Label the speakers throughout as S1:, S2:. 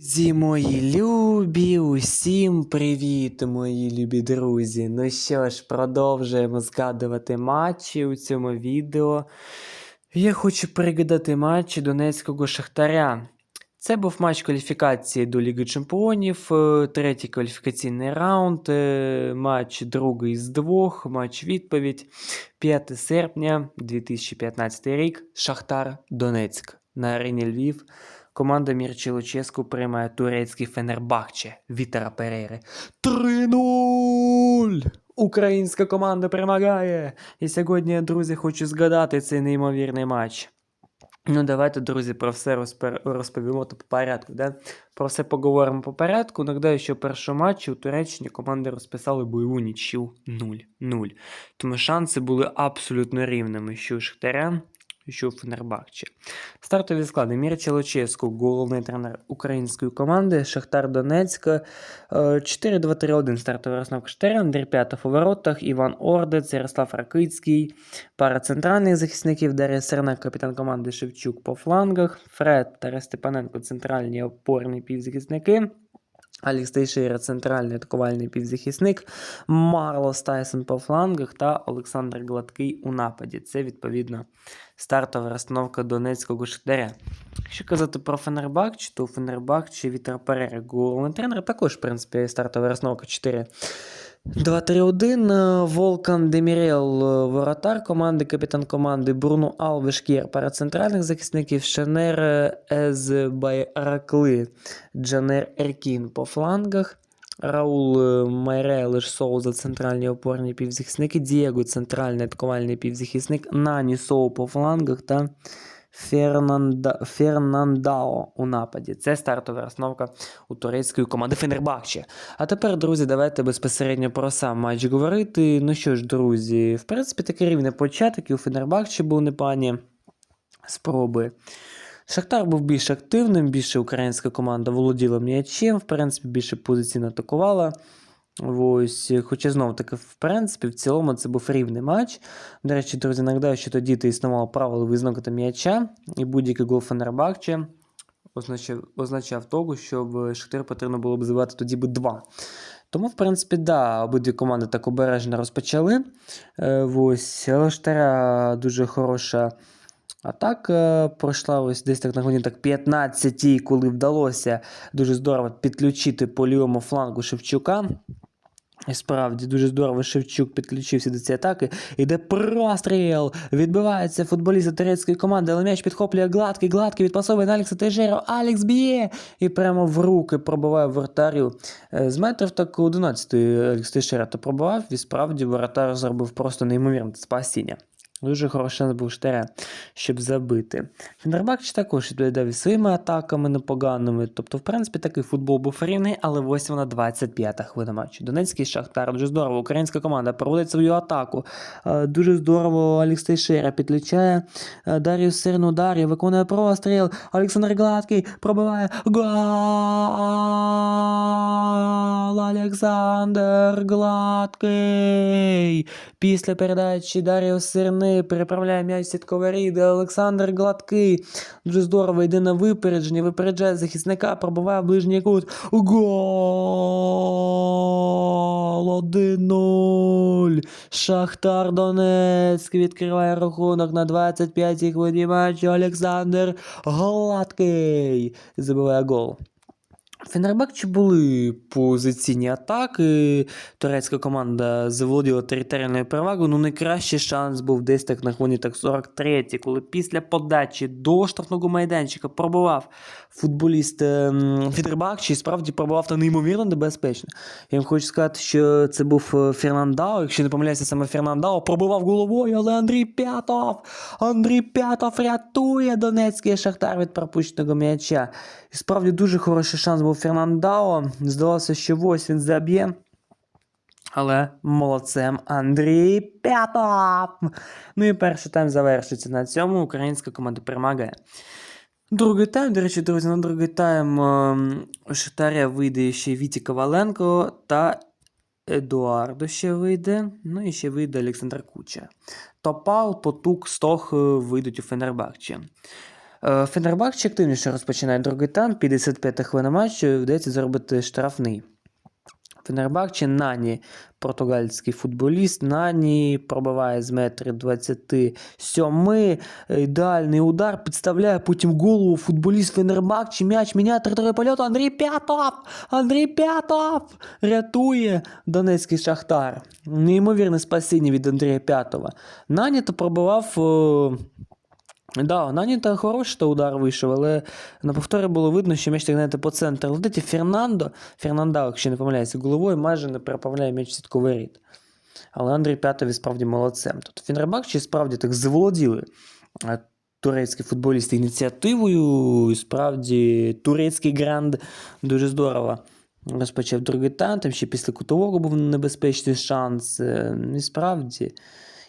S1: Друзі мої любі, усім привіт, мої любі друзі. Ну що ж, продовжуємо згадувати матчі у цьому відео. Я хочу пригадати матчі Донецького Шахтаря. Це був матч кваліфікації до Ліги Чемпіонів, е, третій кваліфікаційний раунд, е, матч другий з двох, матч відповідь 5 серпня 2015 рік. Шахтар Донецьк на арені Львів. Команда Мірчі Луческу приймає турецький Фенербахче Вітера Перейри. 3-0! Українська команда перемагає! І сьогодні, друзі, хочу згадати цей неймовірний матч. Ну, давайте, друзі, про все розпер... розповімо по порядку. Да? Про все поговоримо по порядку. Нагадаю, що в першому матчі у Туреччині команди розписали бойову нічю 0-0. Тому шанси були абсолютно рівними, що у Шахтаря, що Фенербахче. Стартові склади. Мірча Луческу, головний тренер української команди, Шахтар Донецька, е, 4-2-3-1 стартова розстановка Шахтаря, Андрій П'ятов у воротах, Іван Ордець, Ярослав Ракицький, пара центральних захисників, Дар'я Сернак, капітан команди Шевчук по флангах, Фред та Степаненко, центральні опорні півзахисники. Алікс Тейшейра, центральний атакувальний півзахисник, Марлос Тайсон по флангах та Олександр Гладкий у нападі. Це, відповідно, стартова розстановка Донецького Шахтаря. Якщо казати про Фенербакч, то у Фенербахче Вітер Перера, головний тренер, також, в принципі, стартова розстановка 4. 2-3-1. е, Волкан Демірел, е, воротар команди, капітан команди Бруно Алвешкєр, пара центральних захисників, Шенер е, Езбайракли, Джанер Еркін по флангах. Раул е, Майрелиш Соуза, центральні опорні півзахисники, Дієго, центральний атакувальний півзахисник, Нані Соу по флангах та Фернанда... Фернандао у нападі. Це стартова розновка у турецької команди Фенербахче. А тепер, друзі, давайте безпосередньо про сам матч говорити. Ну що ж, друзі, в принципі, такий рівний початок і у Фенербахче був непогані спроби. Шахтар був більш активним, більше українська команда володіла м'ячем, в принципі, більше позиційно атакувала. Ось, хоча знов таки, в принципі, в цілому це був рівний матч. До речі, друзі, нагадаю, що тоді то існувало правило визнакати м'яча, і будь-який гол Фенербахче означав, означав того, що в Шахтар потрібно було б забивати тоді би два. Тому, в принципі, да, обидві команди так обережно розпочали. Е, ось, але дуже хороша атака пройшла ось десь так на годині так 15-й, коли вдалося дуже здорово підключити по лівому флангу Шевчука. І справді дуже здорово Шевчук підключився до цієї атаки. Іде простріл. Відбивається футболіст турецької команди, але м'яч підхоплює гладкий, гладкий, відпасовує на Алекса Тежеро. Алекс б'є і прямо в руки пробиває воротарю. Е, З метрів так 11 Алекс Тежеро то пробивав. І справді воротар зробив просто неймовірне спасіння. Дуже хороший шанс був Штаря, щоб забити. Фінербакч також відповідав своїми атаками непоганими. Тобто, в принципі, такий футбол був рівний, але ось вона 25-та хвилина матчу. Донецький Шахтар, дуже здорово. Українська команда проводить свою атаку. Е, Дуже здорово Алекс Тейшера підключає е, Дар'ю Сирну Дар'ю, виконує простріл. Олександр Гладкий пробиває гол! Олександр Гладкий. Після передачі Дар'ю Сирни переправляє м'яч сітковий рід. Олександр Гладкий. Дуже здорово йде на випередження, випереджає захисника, пробиває в ближній кут. Гол! 1-0. Шахтар Донецьк відкриває рахунок на 25-й хвилині матчу. Олександр Гладкий забиває гол. Фенербахче були позиційні атаки. Турецька команда заволоділа територіальною перевагою. Ну, найкращий шанс був десь так на хвилині так 43 коли після подачі до штрафного майданчика пробував футболіст ем, Фенербахче і справді пробував та неймовірно небезпечно. Я вам хочу сказати, що це був е, Фернандао, якщо не помиляюся, саме Фернандао пробував головою, але Андрій П'ятов! Андрій П'ятов рятує Донецький Шахтар від пропущеного м'яча. І справді дуже хороший шанс був Фернандао. Здалося, що ось він заб'є. Але молодцем Андрій П'ятов. Ну і перший тайм завершиться на цьому. Українська команда перемагає. Другий тайм, до речі, друзі, на другий тайм ем, у Шахтаря вийде ще Віті Коваленко та Едуардо ще вийде. Ну і ще вийде Олександр Куча. Топал, Потук, Стох е, вийдуть у Фенербахче. Е, Фенербахче активніше розпочинає другий тайм, 55 хвилина матчу, вдається зробити штрафний. Фенербахче Нані, португальський футболіст. Нані пробиває з метрів 27. Ідеальний удар, підставляє потім голову футболіст Фенербахче. М'яч міняє траєкторію польоту. Андрій П'ятов! Андрій П'ятов! Рятує Донецький Шахтар. Неймовірне спасіння від Андрія П'ятова. Нані то пробивав. е, Да, Нані та хороший та удар вийшов, але на повторі було видно, що м'яч так знаєте, по центру летить. І Фернандо, Фернандо, якщо не помиляюся, головою майже не переправляє м'яч в сітку воріт. Але Андрій П'ятові справді молодцем. Тобто Фінербахчі справді так заволоділи е, турецькі футболісти ініціативою. І справді турецький гранд дуже здорово розпочав другий тайм, там ще після кутового був небезпечний шанс. е, І справді.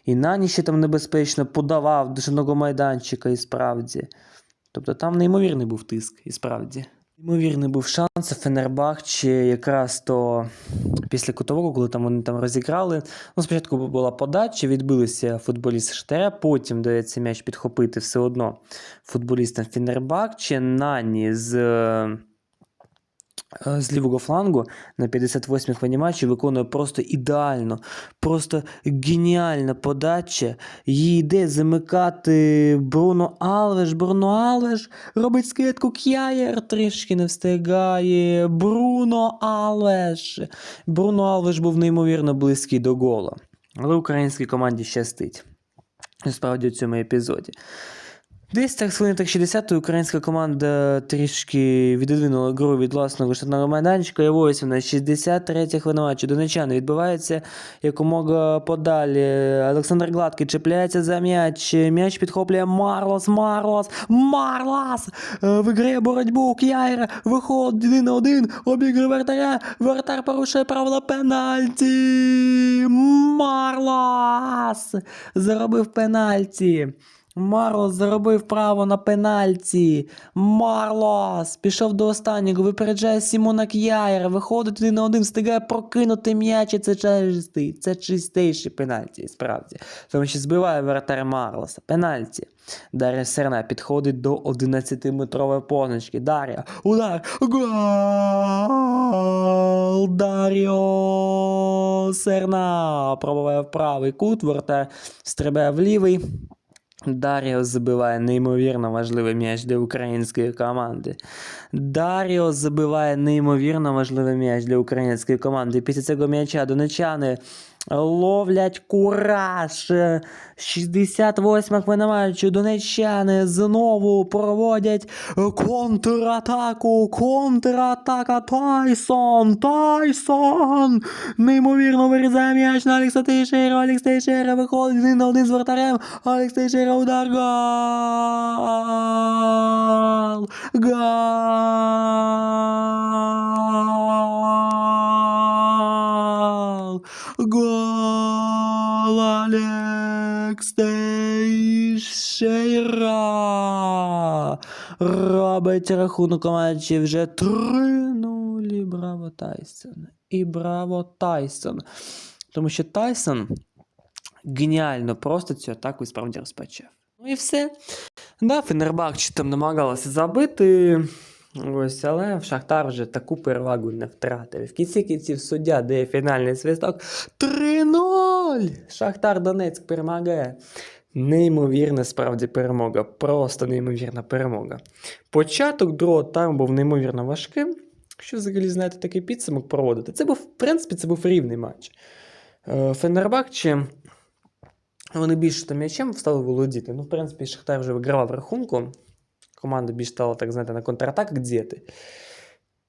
S1: І Нані ще там небезпечно подавав до шиного майданчика, і справді. Тобто там неймовірний був тиск, і справді. Неймовірний був шанс Фенербахче якраз то після кутового, коли там вони там розіграли. Ну, спочатку була подача, відбилися футболісти Штаря, потім дається м'яч підхопити все одно футболістам Фенербахче. Нані з. Е, З лівого флангу на 58-й хвилині матчу виконує просто ідеально, просто геніальна подача. Її йде замикати Бруно Алвеш. Бруно Алвеш робить скидку К'яєр, трішки не встигає. Бруно Алвеш. Бруно Алвеш був неймовірно близький до гола. Але українській команді щастить. Справді у цьому епізоді. Десь так хвилин так 60 українська команда трішки віддвинула гру від власного штатного майданчика. І ось вона 63 хвилина. Донечани відбувається якомога подалі. Олександр Гладкий чіпляється за м'яч. М'яч підхоплює Марлос, Марлос, Марлос! Е, Виграє боротьбу К'яйра, виходить один на один, обігрує вратаря, вратар порушує правила пенальті. Марлос! Заробив пенальті. Марлос заробив право на пенальті. Марлос пішов до останнього, випереджає Сімона К'яєра, виходить один на один, встигає прокинути м'яч, і це чистий, це чистейший пенальті, справді. Тому що збиває вратар Марлоса. Пенальті. Дар'я Серна підходить до 11-метрової позначки. Дар'я, удар, гол! Дар'о Серна пробиває в правий кут, вратар стрибає в лівий. Даріо забиває неймовірно важливий м'яч для української команди. Даріо забиває неймовірно важливий м'яч для української команди. Після цього м'яча донечани ловлять кураж. 68 хвилина. Донеччани знову проводять контратаку. Контратака Тайсон. Тайсон. Неймовірно вирізає м'яч на Алекса Тейшера. Алекс Тейшера виходить один на один з вратарем. Алекс Тейшера удар. Гол. Гол. Тейшера. Робить рахунок матчі вже 3-0. Браво Тайсон. І браво Тайсон. Тому що Тайсон геніально просто цю атаку і справді розпочав. Ну і все. Да, Фенербахче там намагалася забити. Ось, але Шахтар вже таку перевагу не втратив. В кінці кінців суддя дає фінальний свисток. 3-0! Шахтар Донецьк перемагає. Неймовірна справді перемога. Просто неймовірна перемога. Початок другого тайму був неймовірно важким. Якщо взагалі знаєте такий підсумок проводити, це був, в принципі, це був рівний матч. Е, Фенербахче вони більше там м'ячем стали володіти. Ну, в принципі, Шахтар вже вигравав рахунку. Команда більш стала, так знаєте, на контратаках діяти.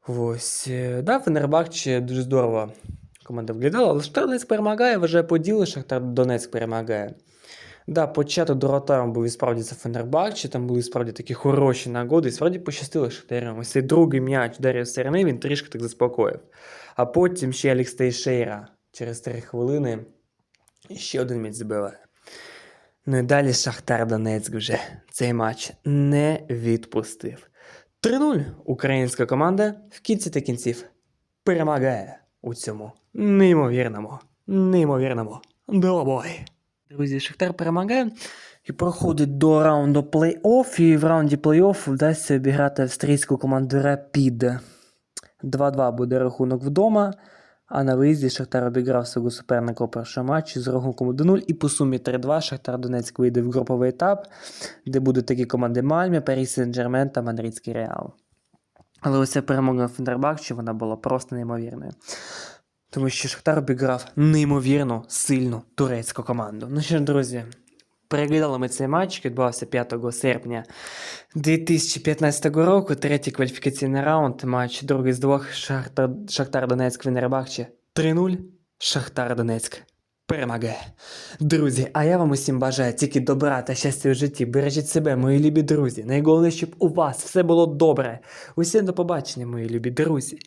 S1: Ось. е, Да, Фенербахче дуже здорово команда виглядала, але Шахтар Донецьк перемагає, вважає поділи, Шахтар Донецьк перемагає. Да, початок Доротаром був і справді за Фенербахче, там були справді такі хороші нагоди, і справді пощастило Шахтарям. Ось цей другий м'яч Дар'я Серни, він трішки так заспокоїв. А потім ще Алекс Тейшейра через 3 хвилини ще один м'яч забиває. Ну і далі Шахтар Донецьк вже цей матч не відпустив. 3-0 українська команда в кінці та кінців перемагає у цьому неймовірному, неймовірному двобої. Друзі, Шахтар перемагає. І проходить до раунду плей-офф, і в раунді плей-офф вдасться обіграти австрійську команду Рапід. 2-2 буде рахунок вдома, а на виїзді Шахтар обіграв свого суперника у першому матчі з рахунком 1-0 і по сумі 3-2 Шахтар Донецьк вийде в груповий етап, де будуть такі команди Мальмі, Парі Сен-Джермен та Мадридський Реал. Але ось ця перемога Фендербакчі вона була просто неймовірною. Тому що Шахтар обіграв неймовірно сильну турецьку команду. Ну що ж, друзі, переглядали ми цей матч, який відбувався 5 серпня 2015 року. Третій кваліфікаційний раунд. Матч другий з двох Шахтар, Шахтар Донецьк Фенербахче 3-0. Шахтар Донецьк перемагає. Друзі, а я вам усім бажаю тільки добра та щастя у житті. Бережіть себе, мої любі друзі. Найголовніше, щоб у вас все було добре. Усім до побачення, мої любі друзі.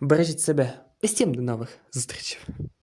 S1: Бережіть себе. Усім до нових зустрічей.